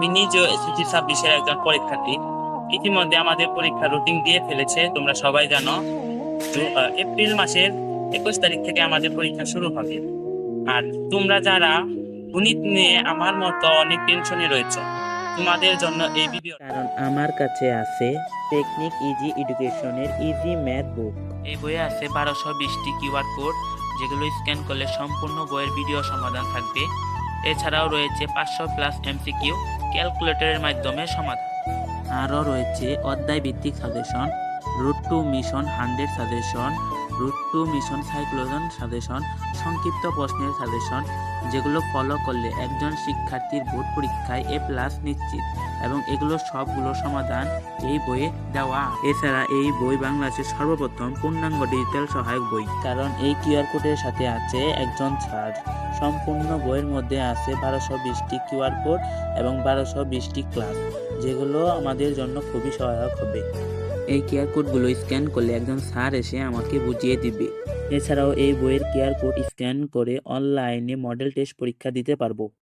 আমি নিজেও এসএসসি ছাব্বিশের একজন পরীক্ষার্থী। ইতিমধ্যে আমাদের পরীক্ষা রুটিন দিয়ে ফেলেছে তোমরা সবাই জানো। এপ্রিল মাসের একুশ তারিখ থেকে আমাদের পরীক্ষা শুরু হবে। আর তোমরা যারা গণিত নিয়ে আমার মতো অনেক টেনশনে রয়েছে তোমাদের জন্য এই ভিডিও কারণ আমার কাছে আছে টেকনিক ইজি এডুকেশনের ইজি ম্যাথ বুক এই বইয়ে আছে বারোশো বিশটি কিউআর কোড যেগুলো স্ক্যান করলে সম্পূর্ণ বইয়ের ভিডিও সমাধান থাকবে। এছাড়াও রয়েছে পাঁচশো প্লাস এমসিকিউ। ক্যালকুলেটরের মাধ্যমে সমাধান। আরও রয়েছে অধ্যায় ভিত্তিক suggestion. Route to mission hundred suggestion route to mission সাইক্লোজন suggestion সংক্ষিপ্ত প্রশ্নের সাজেশন যেগুলো ফলো করলে একজন শিক্ষার্থীর বোর্ড পরীক্ষায় এ প্লাস নিশ্চিত এবং এগুলো সবগুলো সমাধান এই বইয়ে দেওয়া এছাড়া এই বই বাংলাদেশের সর্বপ্রথম পূর্ণাঙ্গ ডিজিটাল সহায়ক বই। কারণ এই কিউআর কোডের সাথে আছে একজন ছাড় সম্পূর্ণ বইয়ের মধ্যে আছে বারোশো বিশটি কিউআর কোড এবং বারোশো বিশটি ক্লাস যেগুলো আমাদের জন্য খুবই সহায়ক হবে। এই কিউআর কোডগুলো স্ক্যান করলে একজন স্যার এসে আমাকে বুঝিয়ে দিবে। এছাড়াও এই বইয়ের কিউআর কোড স্ক্যান করে অনলাইনে মডেল টেস্ট পরীক্ষা দিতে পারব।